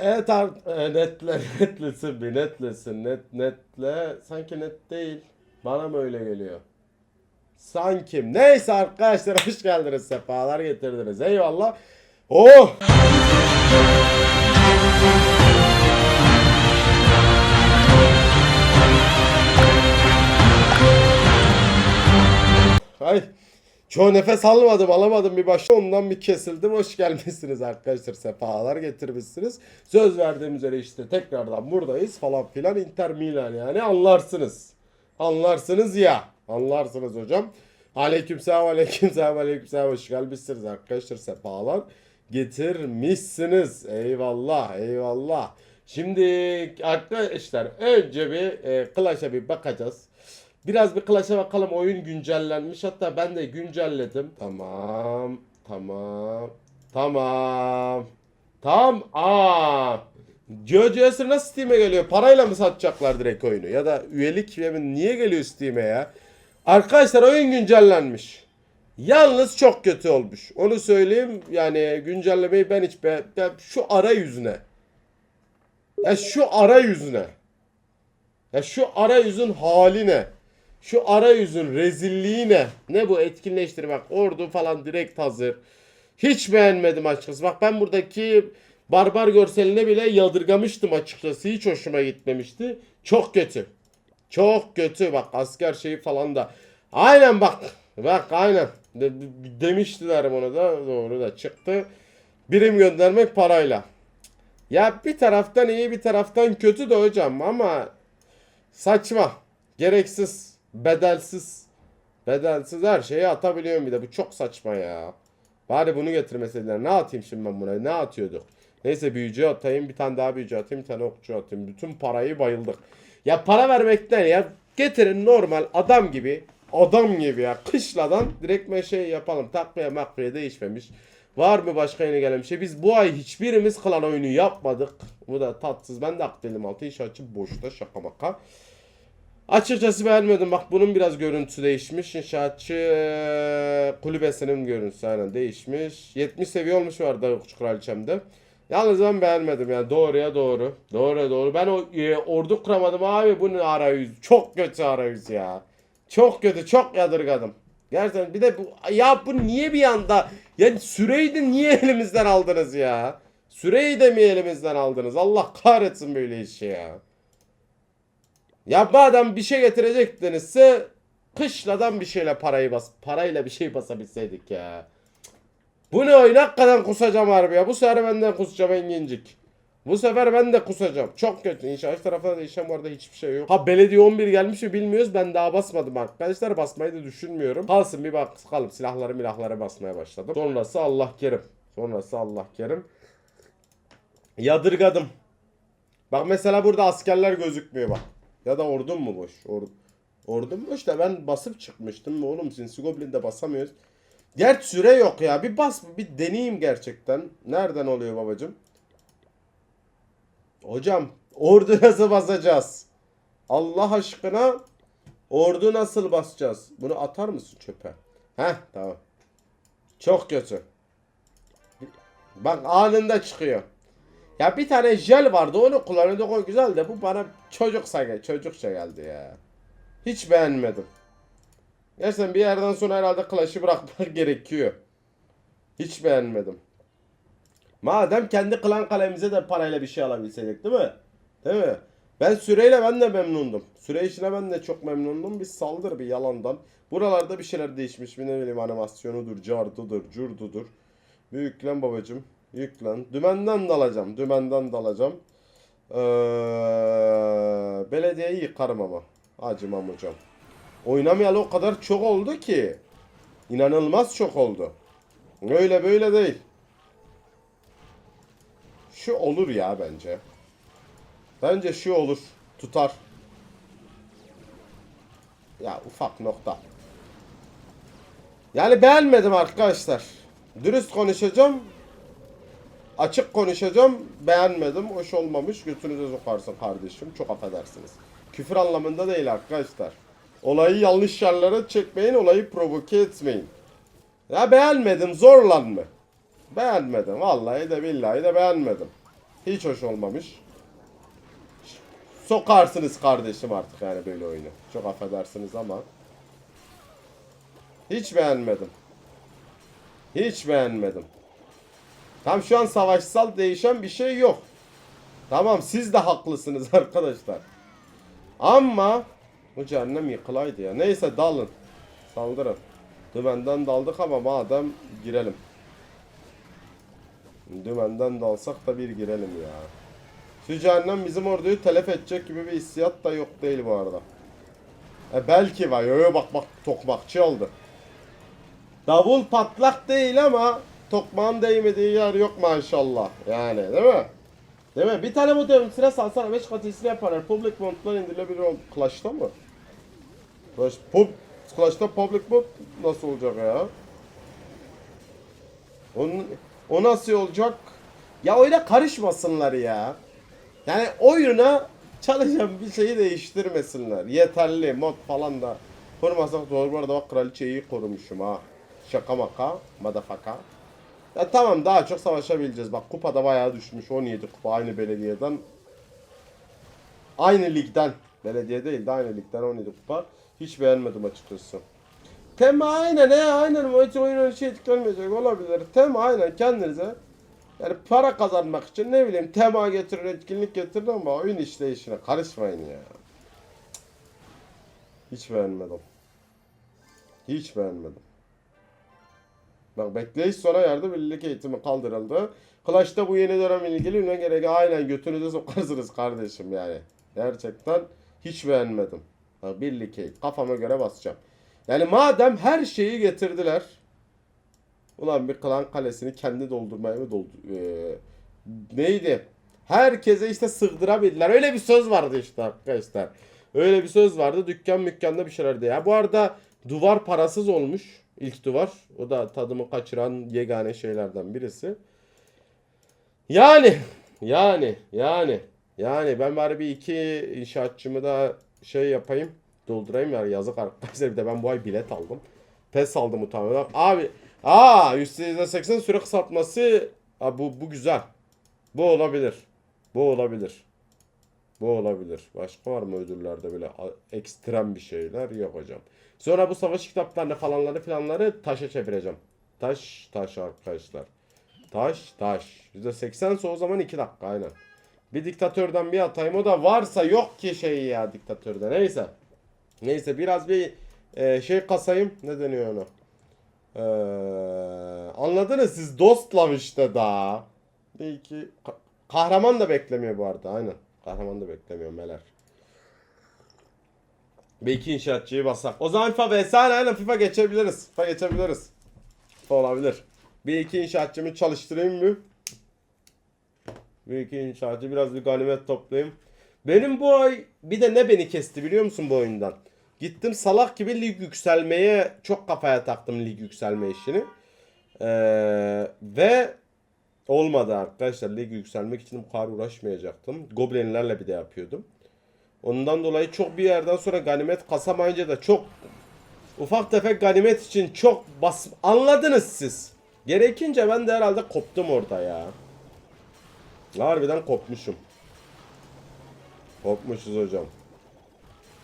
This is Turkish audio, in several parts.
Evet abi e, netle netlesin bir netlesin net netle. Sanki net değil. Bana mı öyle geliyor? Sanki. Neyse arkadaşlar hoş geldiniz. Sefalar getirdiniz. Eyvallah. Oh! Ay çoğu nefes almadım alamadım bir başta. Ondan bir kesildim. Hoş gelmişsiniz arkadaşlar. Sefalar getirmişsiniz. Söz verdiğim üzere işte tekrardan buradayız falan filan. Inter Milan yani anlarsınız. Anlarsınız ya. Anlarsınız hocam. Aleykümselam aleykümselam aleykümselam. Hoş gelmişsiniz arkadaşlar. Sefalar getirmişsiniz. Eyvallah eyvallah. Şimdi arkadaşlar önce bir e, Clash'a bir bakacağız Biraz bir Clash'a bakalım oyun güncellenmiş. Hatta ben de güncelledim. Tamam. Tamam. Tamam. Tamam. Aa. GeoGeoS'ı nasıl Steam'e geliyor? Parayla mı satacaklar direkt oyunu? Ya da üyelik? Niye geliyor Steam'e ya? Arkadaşlar oyun güncellenmiş. Yalnız çok kötü olmuş. Onu söyleyeyim. Yani güncellemeyi ben hiç be ya şu arayüzüne. Ya şu arayüzüne. Ya şu arayüzün haline. Şu arayüzün rezilliği ne? Ne bu etkinleştir bak ordu falan direkt hazır. Hiç beğenmedim açıkçası. Bak ben buradaki barbar görseline bile yadırgamıştım açıkçası. Hiç hoşuma gitmemişti. Çok kötü. Çok kötü bak asker şeyi falan da. Aynen bak. Bak aynen. De, demiştiler onu da doğru da çıktı. Birim göndermek parayla. Ya bir taraftan iyi bir taraftan kötü de hocam ama saçma. Gereksiz. Bedelsiz. Bedelsiz her şeyi atabiliyorum bir de. Bu çok saçma ya. Bari bunu getirmeseler. Ne atayım şimdi ben buna? Ne atıyorduk? Neyse büyücü atayım. Bir tane daha büyücü atayım. Bir tane okçu atayım. Bütün parayı bayıldık. Ya para vermekten ya. Getirin normal adam gibi. Adam gibi ya. Kışladan direkt şey yapalım. Takviye makviye değişmemiş. Var mı başka yeni gelen bir şey? Biz bu ay hiçbirimiz klan oyunu yapmadık. Bu da tatsız. Ben de akdelim altı. İş açıp boşta şaka maka. Açıkçası beğenmedim. Bak bunun biraz görüntüsü değişmiş. İnşaatçı kulübesinin görüntüsü aynen değişmiş. 70 seviye olmuş vardı Okçu Kraliçem'de. Yalnız ben beğenmedim yani doğruya doğru. Doğruya doğru. Ben o e, ordu kuramadım abi. Bu ne arayüz? Çok kötü arayüz ya. Çok kötü. Çok yadırgadım. Gerçekten bir de bu ya bu niye bir anda yani süreyi de niye elimizden aldınız ya? Süreyi de mi elimizden aldınız? Allah kahretsin böyle işi ya. Ya madem bir şey getirecektinizse kışladan bir şeyle parayı bas parayla bir şey basabilseydik ya. Bu ne oyun hakikaten kusacağım harbi ya. Bu sefer ben de kusacağım engincik. Bu sefer ben de kusacağım. Çok kötü. İnşallah tarafına değişen bu arada hiçbir şey yok. Ha belediye 11 gelmiş mi bilmiyoruz. Ben daha basmadım arkadaşlar. Basmayı da düşünmüyorum. Kalsın bir bakalım. Silahları milahları basmaya başladım. Sonrası Allah kerim. Sonrası Allah kerim. Yadırgadım. Bak mesela burada askerler gözükmüyor bak. Ya da ordum mu boş? Or ordum boş da ben basıp çıkmıştım. Oğlum Sinsi Goblin'de basamıyoruz. Gerçi süre yok ya. Bir bas bir deneyeyim gerçekten. Nereden oluyor babacım? Hocam ordu nasıl basacağız? Allah aşkına ordu nasıl basacağız? Bunu atar mısın çöpe? Heh tamam. Çok kötü. Bak anında çıkıyor. Ya bir tane jel vardı onu kullanıyorduk o güzel de bu bana çocuksa gel çocukça geldi ya. Hiç beğenmedim. Gerçekten bir yerden sonra herhalde Clash'ı bırakmak gerekiyor. Hiç beğenmedim. Madem kendi klan kalemize de parayla bir şey alabilseydik değil mi? Değil mi? Ben süreyle ben de memnundum. Süre işine ben de çok memnundum. Bir saldır bir yalandan. Buralarda bir şeyler değişmiş. Bir ne bileyim animasyonudur, cardudur, curdudur. Büyük lan babacım. Yüklen. Dümenden dalacağım. Dümenden dalacağım. Ee, belediyeyi yıkarım ama. Acımam hocam. Oynamayalı o kadar çok oldu ki. İnanılmaz çok oldu. Öyle böyle değil. Şu olur ya bence. Bence şu olur. Tutar. Ya ufak nokta. Yani beğenmedim arkadaşlar. Dürüst konuşacağım. Açık konuşacağım. Beğenmedim. Hoş olmamış. Götünüze sokarsın kardeşim. Çok affedersiniz. Küfür anlamında değil arkadaşlar. Olayı yanlış yerlere çekmeyin. Olayı provoke etmeyin. Ya beğenmedim. Zorlan mı? Beğenmedim. Vallahi de billahi de beğenmedim. Hiç hoş olmamış. Sokarsınız kardeşim artık yani böyle oyunu. Çok affedersiniz ama. Hiç beğenmedim. Hiç beğenmedim. Tam şu an savaşsal değişen bir şey yok. Tamam siz de haklısınız arkadaşlar. Ama bu cehennem yıkılaydı ya. Neyse dalın. Saldırın. Dümenden daldık ama madem girelim. Dümenden dalsak da bir girelim ya. Şu cehennem bizim orduyu telef edecek gibi bir hissiyat da yok değil bu arada. E belki var. Yo yo bak bak tokmakçı oldu. Davul patlak değil ama tokmağın değmediği yer yok maşallah. Yani değil mi? Değil mi? Bir tane modem sıra salsana 5 kat iyisini yaparlar. Public montlar indirilebilir ol. Clash'ta mı? Clash, pub, Clash'ta public mod nasıl olacak ya? Onun, o nasıl olacak? Ya öyle karışmasınlar ya. Yani oyuna çalışan bir şeyi değiştirmesinler. Yeterli mod falan da kurmasak doğru. Bu arada bak kraliçeyi korumuşum ha. Şaka maka. Madafaka. Ya tamam daha çok savaşabileceğiz. Bak kupada bayağı düşmüş. 17 kupa aynı belediyeden. Aynı ligden. Belediye değil de aynı ligden 17 kupa. Hiç beğenmedim açıkçası. Tema aynen he aynen hiç oyun şey etkilenmeyecek olabilir. Tema aynen kendinize yani para kazanmak için ne bileyim tema getirin etkinlik getirin ama oyun işleyişine karışmayın ya. Hiç beğenmedim. Hiç beğenmedim. Bak bekleyiş sona erdi birlik eğitimi kaldırıldı. Clash'ta bu yeni dönem ilgili ünlü gerek aynen götünüze sokarsınız kardeşim yani. Gerçekten hiç beğenmedim. Ha, birlik eğitim kafama göre basacağım. Yani madem her şeyi getirdiler. Ulan bir klan kalesini kendi doldurmaya mı doldu? Ee, neydi? Herkese işte sığdırabildiler. Öyle bir söz vardı işte arkadaşlar. Öyle bir söz vardı. Dükkan mükkanda bir şeylerdi. Ya bu arada duvar parasız olmuş. İlk duvar. O da tadımı kaçıran yegane şeylerden birisi. Yani yani yani yani ben bari bir iki inşaatçımı da şey yapayım doldurayım ya yazık arkadaşlar bir de ben bu ay bilet aldım. PES aldım utanmadan. Abi aa %80 süre kısaltması Aa, bu, bu güzel. Bu olabilir. Bu olabilir. Bu olabilir. Başka var mı ödüllerde böyle ekstrem bir şeyler? Yok hocam. Sonra bu savaş kitaplarını falanları filanları taşa çevireceğim. Taş taş arkadaşlar. Taş taş. %80 ise o zaman 2 dakika aynen. Bir diktatörden bir atayım o da varsa yok ki şey ya diktatörde. Neyse. Neyse biraz bir e, şey kasayım. Ne deniyor ona? Ee, anladınız siz dostlam işte daha. Bir iki ka- kahraman da beklemiyor bu arada aynen. Kahraman da beklemiyor Meler. Bir iki inşaatçıyı basak. O zaman FIFA vs aynen FIFA geçebiliriz. FIFA geçebiliriz. FIFA olabilir. Bir iki inşaatçımı çalıştırayım mı? Bir iki inşaatçı biraz bir ganimet toplayayım. Benim bu ay bir de ne beni kesti biliyor musun bu oyundan? Gittim salak gibi lig yükselmeye çok kafaya taktım lig yükselme işini. Ee, ve olmadı arkadaşlar. Lig yükselmek için bu kadar uğraşmayacaktım. Goblinlerle bir de yapıyordum. Ondan dolayı çok bir yerden sonra ganimet kasamayınca da çok ufak tefek ganimet için çok bas... Anladınız siz. Gerekince ben de herhalde koptum orada ya. Harbiden kopmuşum. Kopmuşuz hocam.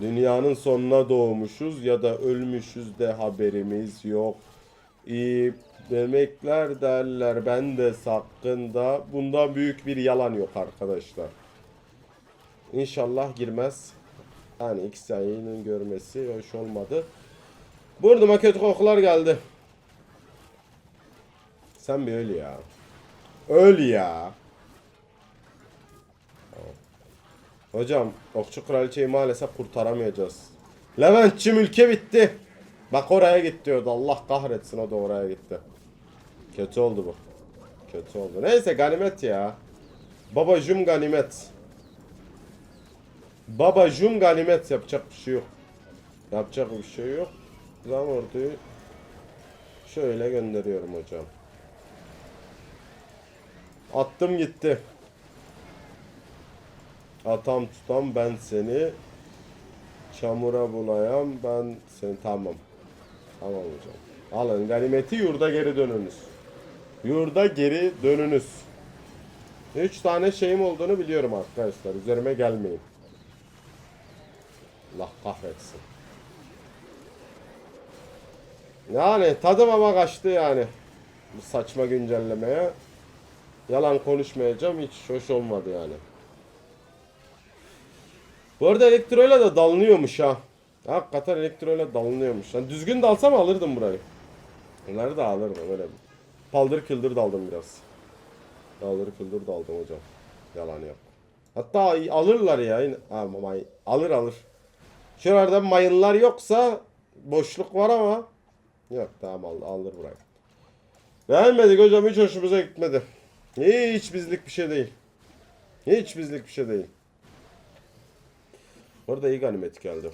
Dünyanın sonuna doğmuşuz ya da ölmüşüz de haberimiz yok. İyi demekler derler ben de hakkında. Bunda büyük bir yalan yok arkadaşlar. İnşallah girmez. Yani X yayının görmesi hoş olmadı. Burnuma kötü kokular geldi. Sen bir öl ya. Öl ya. Hocam Okçu Kraliçeyi maalesef kurtaramayacağız. Leventçim ülke bitti. Bak oraya git diyordu. Allah kahretsin o da oraya gitti. Kötü oldu bu. Kötü oldu. Neyse ganimet ya. Babacım ganimet. Babacım ganimet yapacak bir şey yok. Yapacak bir şey yok. Zam orduyu şöyle gönderiyorum hocam. Attım gitti. Atam tutam ben seni. Çamura bulayam ben seni tamam. Tamam hocam. Alın ganimeti yurda geri dönünüz. Yurda geri dönünüz. 3 tane şeyim olduğunu biliyorum arkadaşlar. Üzerime gelmeyin. Allah kahretsin. Yani tadım ama kaçtı yani. Bu saçma güncellemeye. Yalan konuşmayacağım hiç hoş olmadı yani. Bu arada elektroyla da dalınıyormuş ha. Hakikaten elektroyla dalınıyormuş. Yani düzgün dalsam alırdım burayı. Bunları da alırdım öyle. Paldır küldür daldım biraz. Paldır küldür daldım hocam. Yalan yok. Hatta alırlar ya. alır alır. Şuralarda mayınlar yoksa boşluk var ama yok tamam al, alır burayı. Beğenmedik hocam hiç hoşumuza gitmedi. Hiç bizlik bir şey değil. Hiç bizlik bir şey değil. Burada iyi ganimet geldi.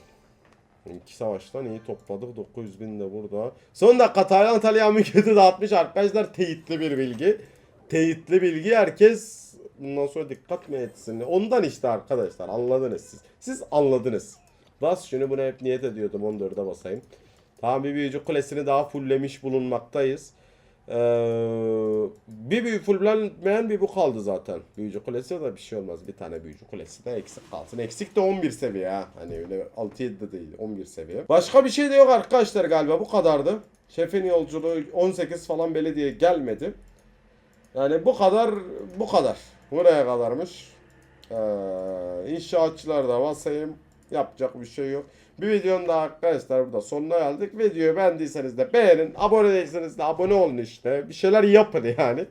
İki savaştan iyi topladık. 900 bin de burada. Son dakika Tayland Antalya mülkiyeti dağıtmış arkadaşlar. Teyitli bir bilgi. Teyitli bilgi herkes bundan sonra dikkat mi etsin? Ondan işte arkadaşlar anladınız siz. Siz anladınız. Bas şunu bunu hep niyet ediyordum 14'e basayım. Tamam bir büyücü kulesini daha fulllemiş bulunmaktayız. Ee, bir büyü fullenmeyen bir bu kaldı zaten. Büyücü kulesi de bir şey olmaz. Bir tane büyücü kulesi de eksik kalsın. Eksik de 11 seviye ha. Hani öyle 6-7 de değil 11 seviye. Başka bir şey de yok arkadaşlar galiba bu kadardı. Şefin yolculuğu 18 falan belediye gelmedi. Yani bu kadar bu kadar. Buraya kadarmış. Ee, inşaatçılar da basayım. Yapacak bir şey yok. Bir videonun da arkadaşlar burada sonuna geldik. Videoyu beğendiyseniz de beğenin. Abone değilseniz de abone olun işte. Bir şeyler yapın yani.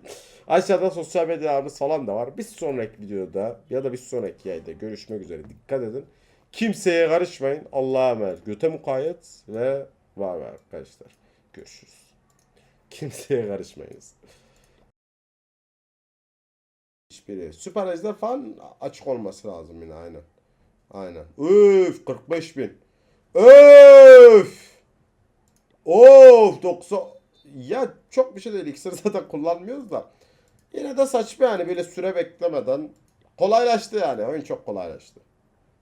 Aşağıda sosyal medyalarımız falan da var. Bir sonraki videoda ya da bir sonraki yayında görüşmek üzere. Dikkat edin. Kimseye karışmayın. Allah'a emanet. Göte mukayyet ve var var arkadaşlar. Görüşürüz. Kimseye karışmayınız. Hiçbiri. Süper Ejder falan açık olması lazım yine aynen. Aynen. Üf 45 bin. Öf. Of 90. Ya çok bir şey değil. İksir zaten kullanmıyoruz da. Yine de saçma yani böyle süre beklemeden. Kolaylaştı yani. Oyun çok kolaylaştı.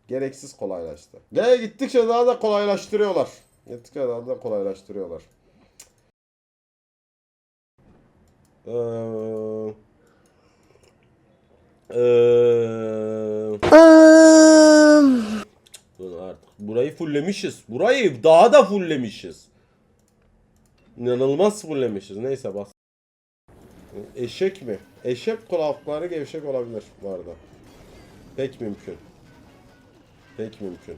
Gereksiz kolaylaştı. Ve gittikçe daha da kolaylaştırıyorlar. Gittikçe daha da kolaylaştırıyorlar. Eee... Eee... Dur artık. Burayı fulllemişiz. Burayı daha da fulllemişiz. İnanılmaz fulllemişiz. Neyse bas. Eşek mi? Eşek kulakları gevşek olabilir bu arada. Pek mümkün. Pek mümkün.